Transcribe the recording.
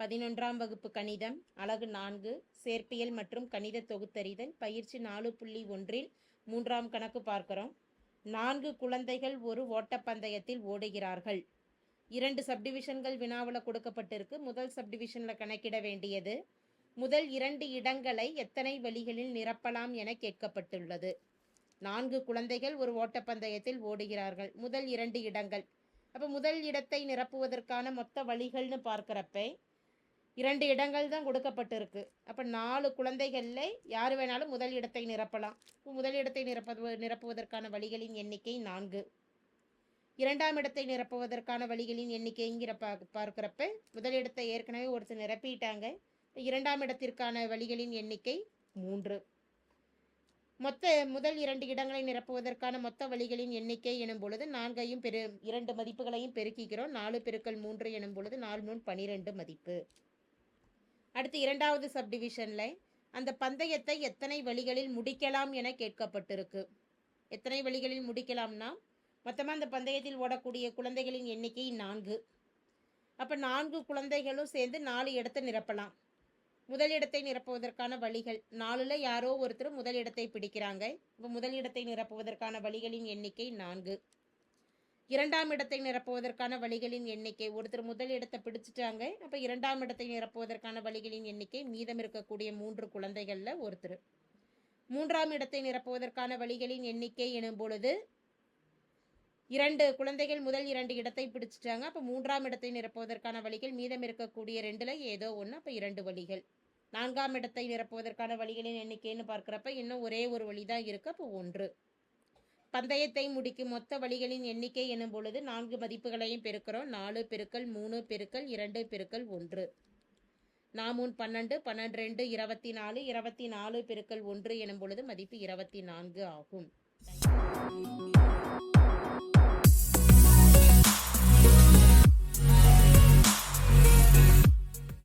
பதினொன்றாம் வகுப்பு கணிதம் அலகு நான்கு சேர்ப்பியல் மற்றும் கணித தொகுத்தறிதல் பயிற்சி நாலு புள்ளி ஒன்றில் மூன்றாம் கணக்கு பார்க்கிறோம். நான்கு குழந்தைகள் ஒரு ஓட்டப்பந்தயத்தில் ஓடுகிறார்கள். இரண்டு சப்டிவிஷன்கள் வினாவில் கொடுக்கப்பட்டிருக்கு. முதல் சப்டிவிஷனில் கணக்கிட வேண்டியது முதல் இரண்டு இடங்களை எத்தனை வழிகளில் நிரப்பலாம் என கேட்கப்பட்டுள்ளது. நான்கு குழந்தைகள் ஒரு ஓட்டப்பந்தயத்தில் ஓடுகிறார்கள். முதல் இரண்டு இடங்கள். அப்போ முதல் இடத்தை நிரப்புவதற்கான மொத்த வழிகள்னு பார்க்குறப்ப இரண்டு இடங்கள் தான் கொடுக்கப்பட்டிருக்கு. அப்போ நாலு குழந்தைகளில் யார் வேணாலும் முதல் இடத்தை நிரப்பலாம். முதல் இடத்தை நிரப்பது நிரப்புவதற்கான வழிகளின் எண்ணிக்கை நான்கு. இரண்டாம் இடத்தை நிரப்புவதற்கான வழிகளின் எண்ணிக்கைங்கிற பா பார்க்குறப்ப முதலிடத்தை ஏற்கனவே ஒருத்தர் நிரப்பிட்டாங்க. இரண்டாம் இடத்திற்கான வழிகளின் எண்ணிக்கை மூன்று. மொத்த முதல் இரண்டு இடங்களை நிரப்புவதற்கான மொத்த வழிகளின் எண்ணிக்கை எனும் பொழுது நான்கையும் பெரு இரண்டு மதிப்புகளையும் பெருக்கிக்கிறோம். நாலு பெருக்கல் மூன்று எனும் பொழுது நாலு மூணு பனிரெண்டு மதிப்பு. அடுத்து இரண்டாவது சப்டிவிஷனில் அந்த பந்தயத்தை எத்தனை வழிகளில் முடிக்கலாம் என கேட்கப்பட்டிருக்கு. எத்தனை வழிகளில் முடிக்கலாம்னா மொத்தமாக அந்த பந்தயத்தில் ஓடக்கூடிய குழந்தைகளின் எண்ணிக்கை நான்கு. அப்போ நான்கு குழந்தைகளும் சேர்ந்து நாலு இடத்தை நிரப்பலாம். முதலிடத்தை நிரப்புவதற்கான வழிகள் நாலுல யாரோ ஒருத்தர் முதல் இடத்தை பிடிக்கிறாங்க. இப்போ முதலிடத்தை நிரப்புவதற்கான வழிகளின் எண்ணிக்கை நான்கு. இரண்டாம் இடத்தை நிரப்புவதற்கான வழிகளின் எண்ணிக்கை. ஒருத்தர் முதல் இடத்தை பிடிச்சிட்டாங்க. அப்போ இரண்டாம் இடத்தை நிரப்புவதற்கான வழிகளின் எண்ணிக்கை மீதம் இருக்கக்கூடிய மூன்று குழந்தைகளில் ஒருத்தர். மூன்றாம் இடத்தை நிரப்புவதற்கான வழிகளின் எண்ணிக்கை எனும் பொழுது இரண்டு குழந்தைகள் முதல் இரண்டு இடத்தை பிடிச்சிட்டாங்க. அப்போ மூன்றாம் இடத்தை நிரப்புவதற்கான வழிகள் மீதம் இருக்கக்கூடிய ரெண்டில் ஏதோ ஒன்று அப்போ இரண்டு வழிகள். நான்காம் இடத்தை நிரப்புவதற்கான வழிகளின் எண்ணிக்கைன்னு பார்க்குறப்ப இன்னும் ஒரே ஒரு வழி தான் இருக்குது அப்போ ஒன்று. பந்தயத்தை முடிக்கும் மொத்த வழிகளின் எண்ணிக்கை எனும் பொழுது நான்கு மதிப்புகளையும் பெருக்கிறோம். நாலு பெருக்கல் மூணு பெருக்கல் இரண்டு பெருக்கல் ஒன்று. நாமூன் பன்னெண்டு பன்னெண்டு ரெண்டு இருபத்தி நாலு இருபத்தி நாலு பெருக்கல் ஒன்று எனும் பொழுது மதிப்பு இருபத்தி நான்கு ஆகும்.